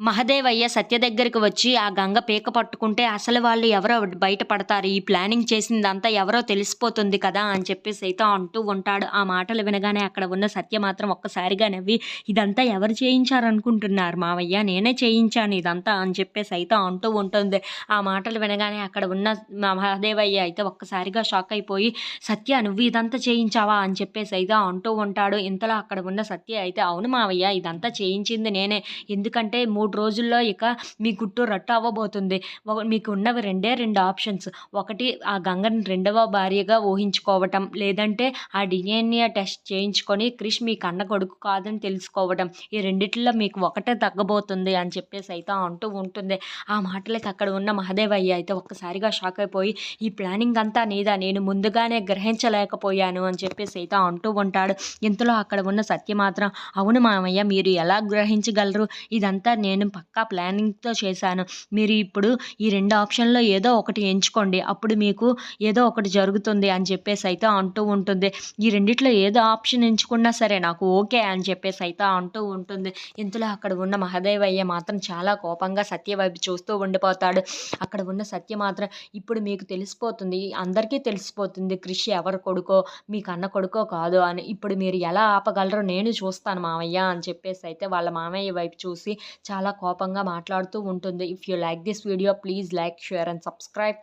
మహదేవయ్య సత్య దగ్గరికి వచ్చి ఆ గంగ పీక పట్టుకుంటే అసలు వాళ్ళు ఎవరో బయటపడతారు? ఈ ప్లానింగ్ చేసిందంతా ఎవరో తెలిసిపోతుంది కదా? అని చెప్పేసి అయితే అంటూ ఉంటాడు. ఆ మాటలు వినగానే అక్కడ ఉన్న సత్య మాత్రం ఒక్కసారిగా నవ్వి ఇదంతా ఎవరు చేయించారు అనుకుంటున్నారు మావయ్య? నేనే చేయించాను ఇదంతా అని చెప్పేసి అయితే అంటూ ఉంటుంది. ఆ మాటలు వినగానే అక్కడ ఉన్న మహదేవయ్య అయితే ఒక్కసారిగా షాక్ అయిపోయి సత్య నువ్వు ఇదంతా చేయించావా? అని చెప్పేసి అయితే అంటూ ఉంటాడు. ఇంతలో అక్కడ ఉన్న సత్య అయితే అవును మావయ్య ఇదంతా చేయించింది నేనే. ఎందుకంటే మూడు రోజుల్లో ఇక మీ గుట్టు రట్టు అవ్వబోతుంది. మీకు ఉన్నవి రెండే రెండు ఆప్షన్స్. ఒకటి ఆ గంగని రెండవ భార్యగా ఊహించుకోవటం. లేదంటే ఆ డిఎన్ఏ టెస్ట్ చేయించుకొని క్రిష్ మీ కన్న కొడుకు కాదని తెలుసుకోవడం ఈ రెండిట్లో మీకు ఒకటే తగ్గబోతుంది అని చెప్పేసి అయితే అంటూ ఉంటుంది. ఆ మాటలకి అక్కడ ఉన్న మహదేవయ్య అయితే ఒక్కసారిగా షాక్ అయిపోయి ఈ ప్లానింగ్ అంతా నీదా? నేను ముందుగానే గ్రహించలేకపోయాను అని చెప్పేసి అయితే అంటూ ఉంటాడు. ఇంతలో అక్కడ ఉన్న సత్య మాత్రం అవును మామయ్య మీరు ఎలా గ్రహించగలరు? ఇదంతా నేను నేను పక్కా ప్లానింగ్తో చేశాను. మీరు ఇప్పుడు ఈ రెండు ఆప్షన్లో ఏదో ఒకటి ఎంచుకోండి. అప్పుడు మీకు ఏదో ఒకటి జరుగుతుంది అని చెప్పేసి అయితే అంటూ ఉంటుంది. ఈ రెండిట్లో ఏదో ఆప్షన్ ఎంచుకున్నా సరే నాకు ఓకే అని చెప్పేసి అయితే అంటూ ఉంటుంది. ఇంతలో అక్కడ ఉన్న మహదేవయ్య మాత్రం చాలా కోపంగా సత్య వైపు చూస్తూ ఉండిపోతాడు. అక్కడ ఉన్న సత్య మాత్రం ఇప్పుడు మీకు తెలిసిపోతుంది. అందరికీ తెలిసిపోతుంది. కృషి ఎవరు కొడుకో? మీ కన్న కొడుకో కాదు అని. ఇప్పుడు మీరు ఎలా ఆపగలరో నేను చూస్తాను మామయ్య అని చెప్పేసి అయితే వాళ్ళ మామయ్య వైపు చూసి చాలా చాలా కోపంగా మాట్లాడుతూ ఉంటుంది. If you like this video please like share and subscribe